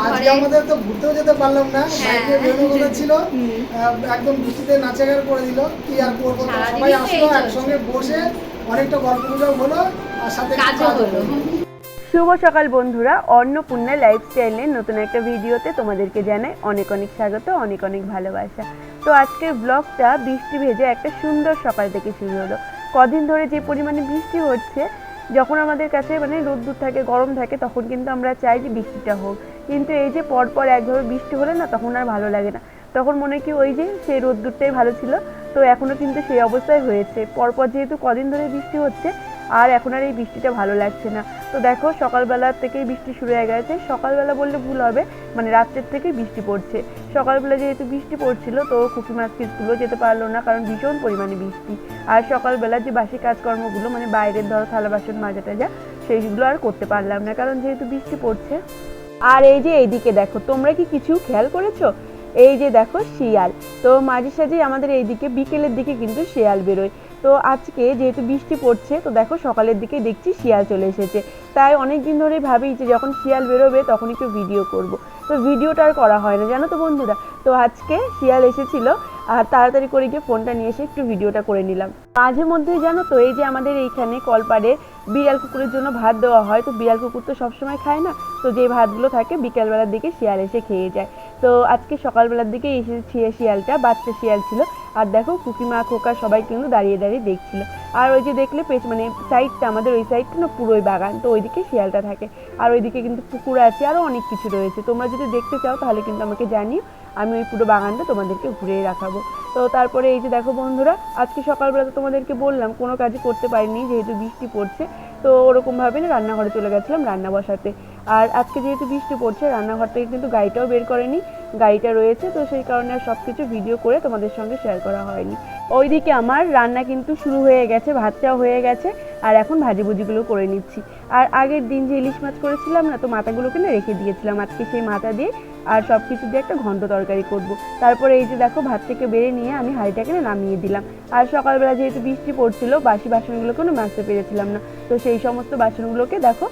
আজকে আমাদের তো ঘুরতেও যেতে পারলাম না হ্যাঁ। ছিল। একদম বৃষ্টিতে নাচাগার করে দিল কি আর করব? সবাই আসলো একসঙ্গে বসে অনেকটা গল্প গুজব হলো আর সাথে কাজও হলো। শুভ সকাল বন্ধুরা অন্নপূর্ণা লাইফস্টাইলের নতুন একটা ভিডিওতে তোমাদেরকে জানাই অনেক অনেক স্বাগত অনেক অনেক ভালোবাসা। তো আজকের ব্লগটা বৃষ্টি ভেজে একটা সুন্দর সকাল থেকে শুরু হলো। কদিন ধরে যে পরিমাণে বৃষ্টি হচ্ছে যখন আমাদের কাছে মানে রোদ্দুর থাকে, গরম থাকে, তখন কিন্তু আমরা চাই যে বৃষ্টিটা হোক। কিন্তু এই যে পরপর একভাবে বৃষ্টি হলে না, তখন আর ভালো লাগে না। তখন মনে কি ওই যে সেই রোদ্দুরটাই ভালো ছিল। তো এখনও কিন্তু সেই অবস্থায় হয়েছে। পরপর যেহেতু কদিন ধরে বৃষ্টি হচ্ছে, আর এখন আর এই বৃষ্টিটা ভালো লাগছে না। তো দেখো, সকালবেলা থেকেই বৃষ্টি শুরু হয়ে গেছে। সকালবেলা বললে ভুল হবে মানে রাত্রের থেকেই বৃষ্টি পড়ছে। সকালবেলা যেহেতু বৃষ্টি পড়ছিল, তো কুকি মাছ স্কুলও যেতে পারল না, কারণ ভীষণ পরিমাণে বৃষ্টি। আর সকালবেলা যে বাসি কাজকর্মগুলো মানে বাইরের ধরো থালা বাসন মাজা টাজা, সেইগুলো আর করতে পারলাম না, কারণ যেহেতু বৃষ্টি পড়ছে। আর এই যে এইদিকে দেখো, তোমরা কি কিছু খেয়াল করেছ? এই যে দেখো, শিয়াল। তো মাঝে সাঝেই আমাদের এইদিকে বিকেলের দিকে কিন্তু শিয়াল বেরোয়। তো আজকে যেহেতু বৃষ্টি পড়ছে, তো দেখো সকালের দিকে দেখছি শিয়াল চলে এসেছে। তাই অনেক দিন ধরেই ভাবি যে যখন শিয়াল বেরোবে তখন একটু ভিডিও করব। তো ভিডিওটা আর করা হয় না, জানো তো বন্ধুরা? তো আজকে শিয়াল এসেছিল, আর তাড়াতাড়ি করে গিয়ে ফোনটা নিয়ে এসে একটু ভিডিওটা করে নিলাম। মাঝে মধ্যে জানো তো, এই যে আমাদের এইখানে কলপাড়ে বিড়াল কুকুরের জন্য ভাত দেওয়া হয়, তো বিড়াল কুকুর তো সবসময় খায় না, তো যে ভাতগুলো থাকে বিকালবেলার দিকে শিয়াল এসে খেয়ে যায়। তো আজকে সকালবেলার দিকে এসে শিয়া- শিয়ালটা, বাচ্চা শিয়াল ছিল আর দেখো কুকিমা, খোকা সবাই কিন্তু দাঁড়িয়ে দাঁড়িয়ে দেখছিল। আর ওই যে দেখলে পেছ মানে সাইডটা আমাদের ওই সাইডটা না পুরোই বাগান, তো ওইদিকে শিয়ালটা থাকে। আর ওইদিকে কিন্তু পুকুর আছে আরও অনেক কিছু রয়েছে। তোমরা যদি দেখতে চাও তাহলে কিন্তু আমাকে জানিও, আমি ওই পুরো বাগানটা তোমাদেরকে ঘুরিয়ে রাখাবো তো তারপরে এই যে দেখো বন্ধুরা, আজকে সকালবেলা তো তোমাদেরকে বললাম, কোনো কাজই করতে পারিনি, যেহেতু বৃষ্টি পড়ছে। তো ওরকমভাবে না রান্নাঘরে চলে গেছিলাম রান্না বসাতে। আর আজকে যেহেতু বৃষ্টি পড়ছে, রান্নাঘর থেকে কিন্তু গাড়িটাও বের করেনি। গাড়িটা রয়েছে, তো সেই কারণে আর সব কিছু ভিডিও করে তোমাদের সঙ্গে শেয়ার করা হয়নি। ওইদিকে আমার রান্না কিন্তু শুরু হয়ে গেছে, ভাতটাও হয়ে গেছে, আর এখন ভাজি ভুজিগুলো করে নিচ্ছি। আর আগের দিন যে ইলিশ মাছ করেছিলাম না, তো মাথাগুলোকে না রেখে দিয়েছিলাম আজকে সেই মাথা দিয়ে। আর সব কিছু দিয়ে একটা ঘন্ট তরকারি করব। তারপরে এই যে দেখো, ভাত থেকে বেড়ে নিয়ে আমি হাঁড়িটাকে না নামিয়ে দিলাম। আর সকালবেলা যেহেতু বৃষ্টি পড়ছিল, বাসি বাসনগুলোকেও না মাজতে পেরেছিলাম না। তো সেই সমস্ত বাসনগুলোকে দেখো,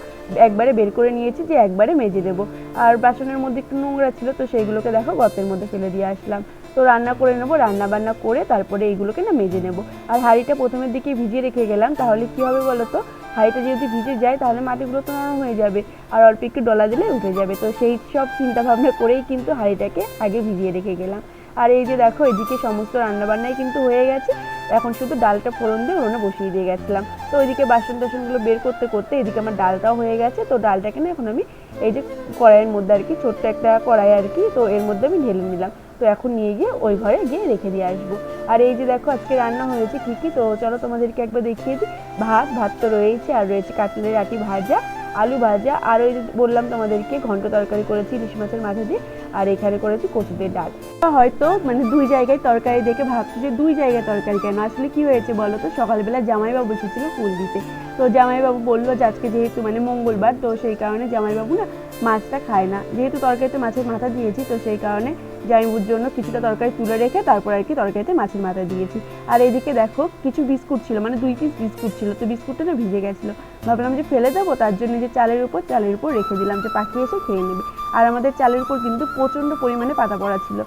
একবারে বের করে নিয়েছি যে একবারে মেজে দেবো। আর বাসনের মধ্যে একটু নোংরা ছিল, তো সেইগুলোকে দেখো গর্তের মধ্যে ফেলে দিয়ে আসলাম। তো রান্না করে নেব রান্না বান্না করে তারপরে এইগুলোকে না মেজে নেব। আর হাঁড়িটা প্রথমের দিকে ভিজিয়ে রেখে গেলাম, তাহলে কি হবে বলো তো? হাঁড়িটা যদি ভিজে যায়, তাহলে মাটিগুলো তো নরম হয়ে যাবে। আর অল্প একটু ডলা দিলে উঠে যাবে। তো সেই সব চিন্তাভাবনা করেই কিন্তু হাঁড়িটাকে আগে ভিজিয়ে রেখে গেলাম। আর এই যে দেখো, এদিকে সমস্ত রান্নাবান্নাই কিন্তু হয়ে গেছে। এখন শুধু ডালটা ফোড়ন দিয়ে উনুনে বসিয়ে দিয়ে গেছিলাম। তো ওইদিকে বাসন টাসনগুলো বের করতে করতে এদিকে আমার ডালটাও হয়ে গেছে। তো ডালটাকে না এখন আমি এই যে কড়াইয়ের মধ্যে আর কি, ছোট্ট একটা কড়াই আর কি, তো এর মধ্যে আমি ঢেলে নিলাম। তো এখন নিয়ে গিয়ে ওই ঘরে গিয়ে রেখে দিয়ে আসব। আর এই যে দেখো আজকে রান্না হয়েছে কী তো চলো তোমাদেরকে একবার দেখিয়ে দিই। ভাত ভাত তো রয়েছে আর রয়েছে কাটলের আটি ভাজা, আলু ভাজা, আর ওই বললাম তোমাদেরকে ঘন্ট তরকারি করেছি, ইলিশ মাছের মাথা দিয়ে, আর এখানে করেছি কচুদের ডাল। হয়তো মানে দুই জায়গায় তরকারি দেখে ভাবছি যে দুই জায়গায় তরকারি কেন? আসলে কি হয়েছে বলো তো? সকালবেলা জামাইবাবু এসেছিল ফুল দিতে। তো জামাইবাবু বলল যে আজকে যেহেতু মানে মঙ্গলবার, তো সেই কারণে জামাইবাবু না মাছটা খায় না। যেহেতু তরকারিতে মাছের মাথা দিয়েছি, তো সেই কারণে জামাইবুর জন্য কিছুটা তরকারি তুলে রেখে তারপর আর কি তরকারিতে মাছের মাথা দিয়েছি। আর এদিকে দেখো, কিছু বিস্কুট ছিল মানে দুই পিস বিস্কুট ছিল, তো বিস্কুটটা না ভিজে গেছিল। ভাবলাম যে ফেলে দেবো, তার জন্য যে চালের উপর চালের উপর রেখে দিলাম যে পাখি এসে খেয়ে নেবে। আর আমাদের চালের উপর কিন্তু প্রচণ্ড পরিমাণে পাতা পড়া ছিল।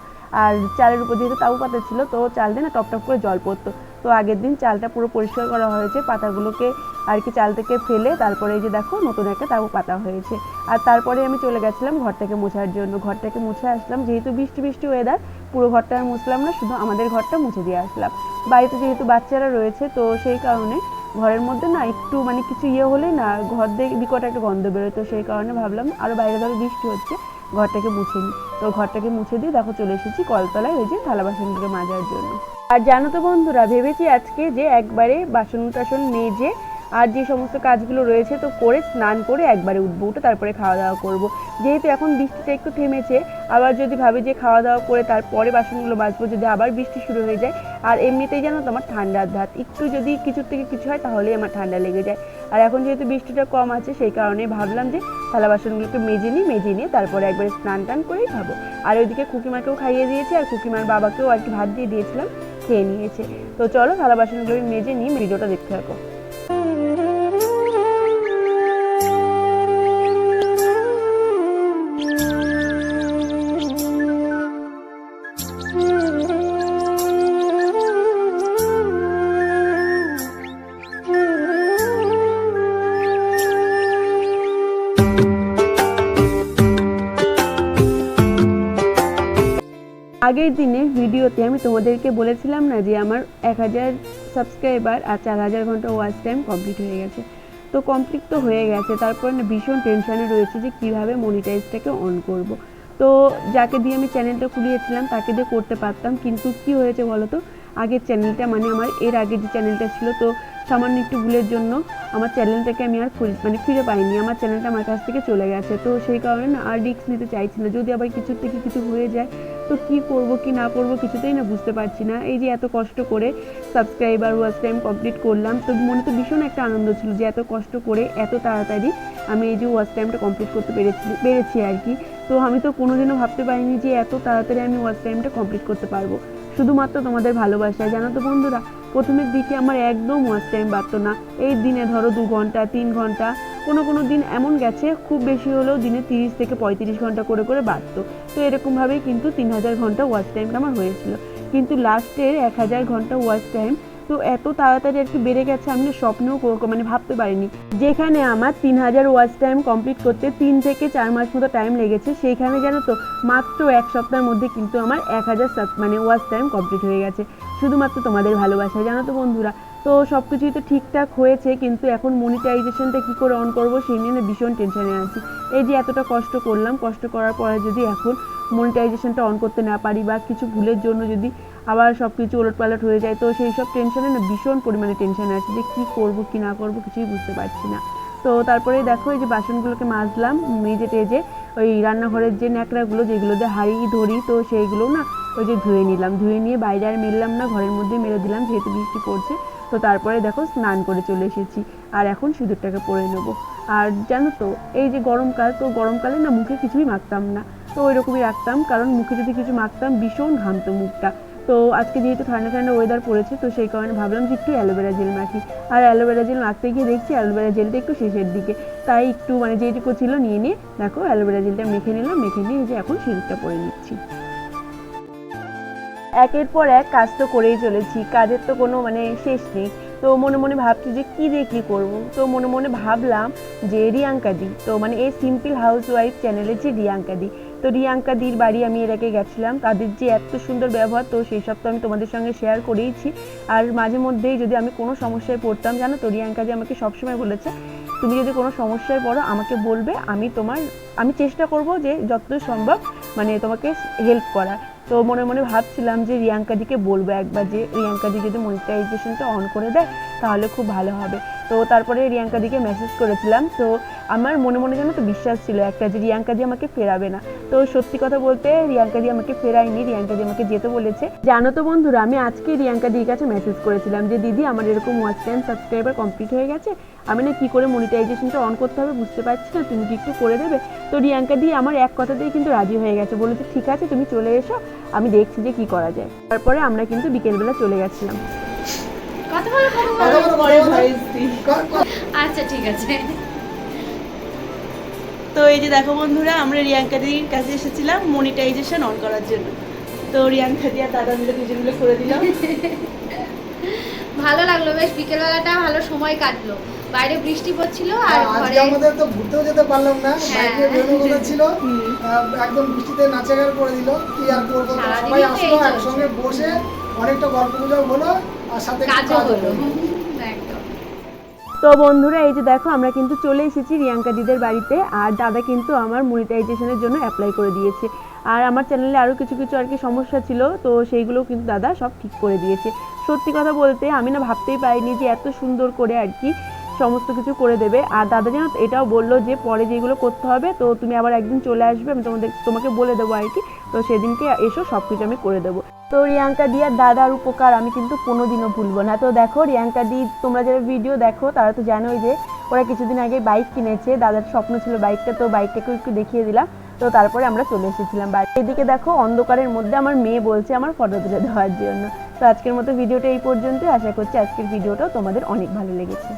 আর চালের উপর যেহেতু তাও পাতা ছিল, তো চাল দিয়ে না টপ টপ করে জল পড়তো। তো আগের দিন চালটা পুরো পরিষ্কার করা হয়েছে, পাতাগুলোকে আর কি চাল থেকে ফেলে তারপরে এই যে দেখো নতুন একটা তাবু পাতা হয়েছে। আর তারপরে আমি চলে গেছিলাম ঘরটাকে মোছার জন্য। ঘরটাকে মুছে আসলাম, যেহেতু বৃষ্টি বৃষ্টি ওয়েদার পুরো ঘরটা আর মুছলাম না, শুধু আমাদের ঘরটা মুছে দিয়ে আসলাম। বাড়িতে যেহেতু বাচ্চারা রয়েছে, তো সেই কারণে ঘরের মধ্যে না একটু মানে কিছু ইয়ে হলেই না ঘর দিয়ে বিকট একটা গন্ধ বেরোয়। তো সেই কারণে ভাবলাম আরও বাইরে ধরো বৃষ্টি হচ্ছে, ঘরটাকে মুছে নিই। তো ঘরটাকে মুছে দিয়ে দেখো চলে এসেছি কলতলায় ওই যে থালা বাসনগুলো মাজার জন্য। আর জানো তো বন্ধুরা, ভেবেছি আজকে যে একবারে বাসন টাসন মেজে আর যে সমস্ত কাজগুলো রয়েছে তো করে স্নান করে একবারে উঠবো, উঠে তারপরে খাওয়া দাওয়া করব। যেহেতু এখন বৃষ্টিটা একটু থেমেছে, আবার যদি ভাবি যে খাওয়া দাওয়া করে তারপরে বাসনগুলো বাজবো যদি আবার বৃষ্টি শুরু হয়ে যায়, আর এমনিতেই জানো তো আমার ঠান্ডার ধাত, একটু যদি কিছুর থেকে কিছু হয় তাহলেই আমার ঠান্ডা লেগে যায়। আর এখন যেহেতু বৃষ্টিটা কম আছে, সেই কারণে ভাবলাম যে থালা বাসনগুলোকে মেজে নিই, মেজে নিয়ে তারপরে একবারে স্নান টান করেই খাব। আর ওইদিকে খুকিমাকেও খাইয়ে দিয়েছি, আর খুকিমার বাবাকেও আর কি ভাত দিয়ে দিয়েছিলাম। খেয়ে নিয়েছে। তো চলো থালা বাসনগুলো মেজে নিয়ে ভিডিওটা দেখতে থাকো। আগের দিনে ভিডিওতে আমি তোমাদেরকে বলেছিলাম না যে আমার এক হাজার সাবস্ক্রাইবার আর চার হাজার ঘণ্টা ওয়াচ টাইম কমপ্লিট হয়ে গেছে। তো কমপ্লিট তো হয়ে গেছে, তারপর ভীষণ টেনশনে রয়েছে যে কীভাবে মনিটাইজটাকে অন করব। তো যাকে দিয়ে আমি চ্যানেলটা খুলিয়েছিলাম, তাকে দিয়ে করতে পারতাম, কিন্তু কি হয়েছে বলো তো আগের চ্যানেলটা মানে আমার, এর আগে যে চ্যানেলটা ছিল, তো সামান্য একটু ভুলের জন্য আমার চ্যানেলটাকে আমি আর মানে ফিরে পাইনি। আমার চ্যানেলটা আমার কাছ থেকে চলে গেছে। তো সেই কারণে না আর রিস্ক নিতে চাইছি না। যদি আবার কিছুর থেকে কিছু হয়ে যায়, তো কি করব, কি না করব কিছুতেই না বুঝতে পারছি না। এই যে এত কষ্ট করে সাবস্ক্রাইবার ওয়াচ টাইম কমপ্লিট করলাম, তো মনে তো ভীষণ একটা আনন্দ ছিল যে এত কষ্ট করে এত তাড়াতাড়ি আমি এই যে ওয়াচ টাইমটা কমপ্লিট করতে পেরেছি পেরেছি আর কি। তো আমি তো কোনোদিনও ভাবতে পারিনি যে এত তাড়াতাড়ি আমি ওয়াচ টাইমটা কমপ্লিট করতে পারব। শুধুমাত্র তোমাদের ভালোবাসায়, জানো তো বন্ধুরা? প্রথমের দিকে আমার একদম ওয়াচ টাইম বাড়তো না। এই দিনে ধরো দু ঘণ্টা, তিন ঘণ্টা, কোনো কোনো দিন এমন গেছে, খুব বেশি হলেও দিনে তিরিশ থেকে পঁয়ত্রিশ ঘণ্টা করে করে বাড়তো। তো এরকমভাবেই কিন্তু তিন হাজার ঘণ্টা ওয়াচ টাইমটা আমার হয়েছিল। কিন্তু লাস্টের এক হাজার ঘণ্টা ওয়াচ টাইম তো এত তাড়াতাড়ি আর কি বেড়ে গেছে আমি স্বপ্নেও মানে ভাবতে পারিনি। যেখানে আমার তিন হাজার ওয়াচ টাইম কমপ্লিট করতে তিন থেকে চার মাস মতো টাইম লেগেছে, সেইখানে জানো তো, মাত্র এক সপ্তাহের মধ্যে কিন্তু আমার এক হাজার মানে ওয়াচ টাইম কমপ্লিট হয়ে গেছে। শুধুমাত্র তোমাদের ভালোবাসায়, জানো তো বন্ধুরা। তো সব কিছুই তো ঠিকঠাক হয়েছে, কিন্তু এখন মনিটাইজেশনটা কী করে অন করব সেই নিয়ে ভীষণ টেনশনে আছি। এই যে এতটা কষ্ট করলাম, কষ্ট করার পরে যদি এখন মনিটাইজেশনটা অন করতে না পারি বা কিছু ভুলের জন্য যদি আবার সব কিছু ওলটপালট হয়ে যায়, তো সেই সব টেনশনে না ভীষণ পরিমাণে টেনশন আছে যে কী করব, কি না করব কিছুই বুঝতে পারছি না। তো তারপরে দেখো এই যে বাসনগুলোকে মাজলাম মেজে টেজে ওই রান্নাঘরের যে ন্যাকড়াগুলো যেগুলো দিয়ে হাঁড়ি ধরি, তো সেইগুলো না ওই যে ধুয়ে নিলাম। ধুয়ে নিয়ে বাইরে আর মেললাম না, ঘরের মধ্যে মেরে দিলাম যেহেতু বৃষ্টি পড়ছে। তো তারপরে দেখো স্নান করে চলে এসেছি আর এখন সিঁদুরটাকে পরে নেব। আর জানো তো, এই যে গরমকাল, তো গরমকালে না মুখে কিছুই মাখতাম না। তো ওই রকমই রাখতাম, কারণ মুখে যদি কিছু মাখতাম, ভীষণ ঘামতো মুখটা। তো আজকে যেহেতু ঠান্ডা ঠান্ডা ওয়েদার পড়েছে, তো সেই কারণে ভাবলাম যে একটু অ্যালোভেরা জেল মাখি। আর অ্যালোভেরা জেল মাখতে গিয়ে দেখছি অ্যালোভেরা জেলটা একটু শেষের দিকে। তাই একটু মানে যেটুকু ছিল নিয়ে নিয়ে, দেখো অ্যালোভেরা জেলটা মেখে নিলাম, মেখে নিয়ে যে এখন সিঁদুরটা পরে নিচ্ছি। একের পর এক কাজ তো করেই চলেছি, কাজের তো কোনো মানে শেষ নেই। তো মনে মনে ভাবছি যে কী দিয়ে কী করব? তো মনে মনে ভাবলাম যে রিয়াঙ্কা দি। তো মানে এই সিম্পল হাউস ওয়াইফ চ্যানেলের যে রিয়াঙ্কা দি। তো রিয়াঙ্কা দির বাড়ি আমি এর আগে গেছিলাম। তাদের যে এত সুন্দর ব্যবহার, তো সেই সব তো আমি তোমাদের সঙ্গে শেয়ার করেইছি। আর মাঝে মধ্যেই যদি আমি কোনো সমস্যায় পড়তাম, জানো তো, রিয়াঙ্কা দি আমাকে সবসময় বলেছে, তুমি যদি কোনো সমস্যায় পড়ো, আমাকে বলবে, আমি তোমার, আমি চেষ্টা করব যে যতদূর সম্ভব মানে তোমাকে হেল্প করার। তো মনে মনে ভাবছিলাম যে রিয়াঙ্কাদিকে বলব একবার যে রিয়াঙ্কাদি যদি মনিটাইজেশনটা অন করে দেয়, তাহলে খুব ভালো হবে। তো তারপরে রিয়াঙ্কাদিকে মেসেজ করেছিলাম। তো আমার মনে মনে যেন তো বিশ্বাস ছিল একটা যে রিয়াঙ্কাদি আমাকে ফেরাবে না। তো সত্যি কথা বলতে রিয়াঙ্কাদি আমাকে ফেরায়নি রিয়াঙ্কাদি আমাকে যেতে বলেছে। জানো তো বন্ধুরা, আমি আজকে রিয়াঙ্কাদির কাছে মেসেজ করেছিলাম যে, দিদি, আমার এরকম ওয়াচ টাইম সাবস্ক্রাইবার কমপ্লিট হয়ে গেছে। আমি না কী করে মনিটাইজেশনটা অন করতে হবে বুঝতে পারছি না, তুমি কি একটু করে দেবে? তো রিয়াঙ্কা দি আমার এক কথাতেই কিন্তু রাজি হয়ে গেছে। বলেছে, ঠিক আছে, তুমি চলে এসো। আমি দেখছি যে কি করা যায়। তারপরে আমরা কিন্তু বিকেলবেলা চলে গেছিলাম। আচ্ছা ঠিক আছে। তো এই যে দেখো বন্ধুরা আমরা রিয়াঙ্কা রিয়াঙ্কাদির কাছে এসেছিলাম মনিটাইজেশন অন করার জন্য। তো রিয়াঙ্কা দিয়া দাদা মিলে দুজন মিলে করে দিলাম। ভালো লাগল বেশ বিকেলবেলাটা ভালো সময় কাটলো। বাইরে বৃষ্টি পড়ছিল আর আজকে ঘরে আমাদের তো ঘুরতেও যেতে পারলাম না। হ্যাঁ। বাইকে বেরোনো কথা ছিল একদম বৃষ্টিতে নাচাগার করে দিল। কি আর করব? সবাই আসলো একসঙ্গে বসে অনেকটা গল্প গুজব হলো আর সাথে কাজও কাজও হলো। হলো। একদম। তো বন্ধুরা এই যে দেখো আমরা কিন্তু চলে এসেছি রিয়াঙ্কা দিদের বাড়িতে আর দাদা কিন্তু আমার মনিটাইজেশনের জন্য অ্যাপ্লাই করে দিয়েছে। আর আমার চ্যানেলে আরও কিছু কিছু আর কি সমস্যা ছিল তো সেইগুলো কিন্তু দাদা সব ঠিক করে দিয়েছে। সত্যি কথা বলতে আমি না ভাবতেই পারিনি যে এত সুন্দর করে আর কি সমস্ত কিছু করে দেবে। আর দাদা যেন এটাও বলল যে পরে যেগুলো করতে হবে, তো তুমি আবার একদিন চলে আসবে, আমি তোমাদের, তোমাকে বলে দেবো আর কি। তো সেদিনকে এসো সব কিছু আমি করে দেবো। তো রিয়াঙ্কা দি আর দাদার উপকার আমি কিন্তু কোনোদিনও ভুলবো না। তো দেখো, রিয়াঙ্কা দি, তোমরা যারা ভিডিও দেখো, তারা তো জানোই যে ওরা কিছুদিন আগে বাইক কিনেছে। দাদার স্বপ্ন ছিল বাইকটা তো বাইকটাকে একটু দেখিয়ে দিলাম। তো তারপরে আমরা চলে এসেছিলাম বাড়ি। এদিকে দেখো, অন্ধকারের মধ্যে আমার মেয়ে বলছে আমার ফটো তুলে দেওয়ার জন্য। তো আজকের মতো ভিডিওটা এই পর্যন্তই। আশা করছি আজকের ভিডিওটাও তোমাদের অনেক ভালো লেগেছে।